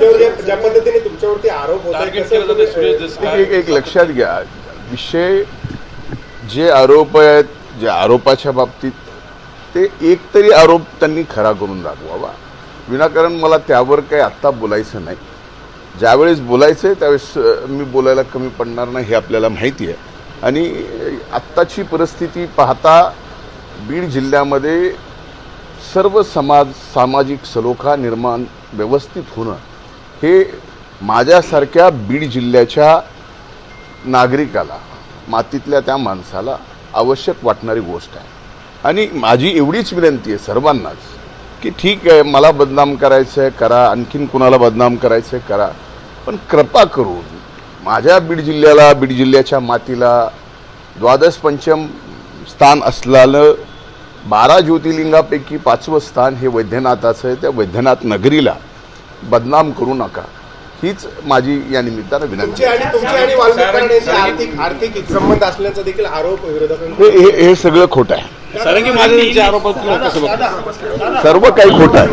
तुमच्यावर ज्या पद्धतीने तुमच्यावरती आरोप होत एक एक लक्षात घ्या. विषय जे आरोप आहेत जे आरोपाच्या बाबतीत ते एक तरी आरोप त्यांनी खरा करून दाखवावा. विनाकारण मला त्यावर काही आत्ता बोलायचं नाही. ज्यावेळेस बोलायचं आहे त्यावेळेस मी बोलायला कमी पडणार नाही हे आपल्याला माहिती आहे. आणि आत्ताची परिस्थिती पाहता बीड जिल्ह्यामध्ये सर्व समाज सामाजिक सलोखा निर्माण व्यवस्थित होणं हे माझ्यासारख्या बीड जिल्ह्याच्या नागरिकाला मातीतल्या त्या माणसाला आवश्यक वाटणारी गोष्ट आहे. आणि माझी एवढीच विनंती आहे सर्वांनाच की ठीक आहे मला बदनाम करायचं आहे करा. आणखीन कुणाला बदनाम करायचं आहे करा. पण कृपा करून माझ्या बीड जिल्ह्याला बीड जिल्ह्याच्या मातीला द्वादश पंचम स्थान असलेलं बारा ज्योतिर्लिंगापैकी पाचवं स्थान हे वैद्यनाथाचं आहे. त्या वैद्यनाथ नगरीला बदनाम करू नका. हीच माझी या निमित्तानं विनंती. तुमची आणि तुमची आणि वाल्मिक कराड यांचे आर्थिक आर्थिक संबंध असल्याचा देखील आरोप विरोधकांनी हे सगळं खोटं आहे. सर्व काही खोटं आहे.